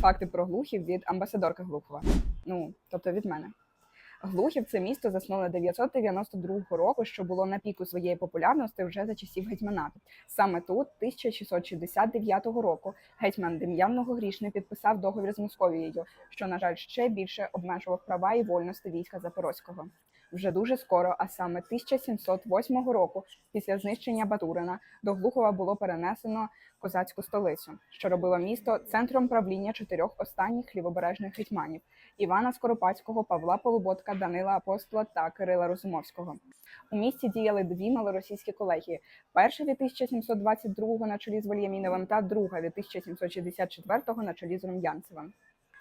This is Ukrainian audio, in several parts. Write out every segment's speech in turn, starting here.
Факти про Глухів від амбасадорки Глухова. Ну, тобто від мене. Глухів це місто засноване 992 року, що було на піку своєї популярності вже за часів гетьманату. Саме тут, 1669 року, гетьман Дем'ян Многогрішний підписав договір з Московією, що, на жаль, ще більше обмежував права і вольності війська Запорозького. Вже дуже скоро, а саме 1708 року, після знищення Батурина, до Глухова було перенесено козацьку столицю, що робило місто центром правління чотирьох останніх лівобережних гетьманів Івана Скоропадського, Павла Полуботка, Данила Апостола та Кирила Розумовського. У місті діяли дві малоросійські колегії: перша від 1722 на чолі з Вільяміновим та друга від 1764 на чолі з Рум'янцевим.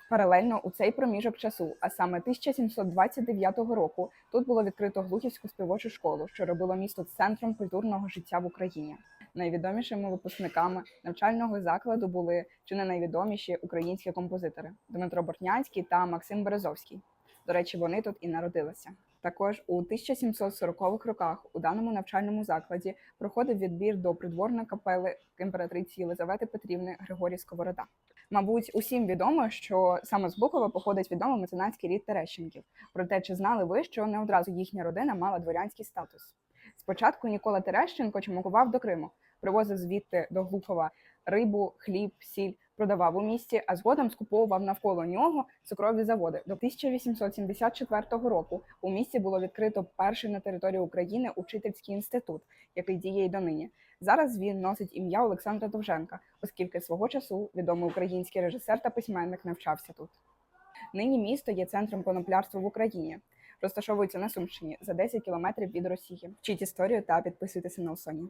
Паралельно у цей проміжок часу, а саме 1729 року, тут було відкрито Глухівську співочу школу, що робило місто центром культурного життя в Україні. Найвідомішими випускниками навчального закладу були чи не найвідоміші українські композитори Дмитро Бортнянський та Максим Березовський. До речі, вони тут і народилися. Також у 1740-х роках у даному навчальному закладі проходив відбір до придворної капели імператриці Єлизавети Петрівни Григорій Сковорода. Мабуть, усім відомо, що саме з Глухова походить відомий меценатський рід Терещенків. Проте, чи знали ви, що не одразу їхня родина мала дворянський статус? Спочатку Нікола Терещенко чумакував до Криму, привозив звідти до Глухова рибу, хліб, сіль, продавав у місті, а згодом скуповував навколо нього цукрові заводи. До 1874 року у місті було відкрито перший на території України учительський інститут, який діє й донині. Зараз він носить ім'я Олександра Довженка, оскільки свого часу відомий український режисер та письменник навчався тут. Нині місто є центром коноплярства в Україні. Розташовується на Сумщині за 10 кілометрів від Росії. Вчіть історію та підписуйтеся на Усоні.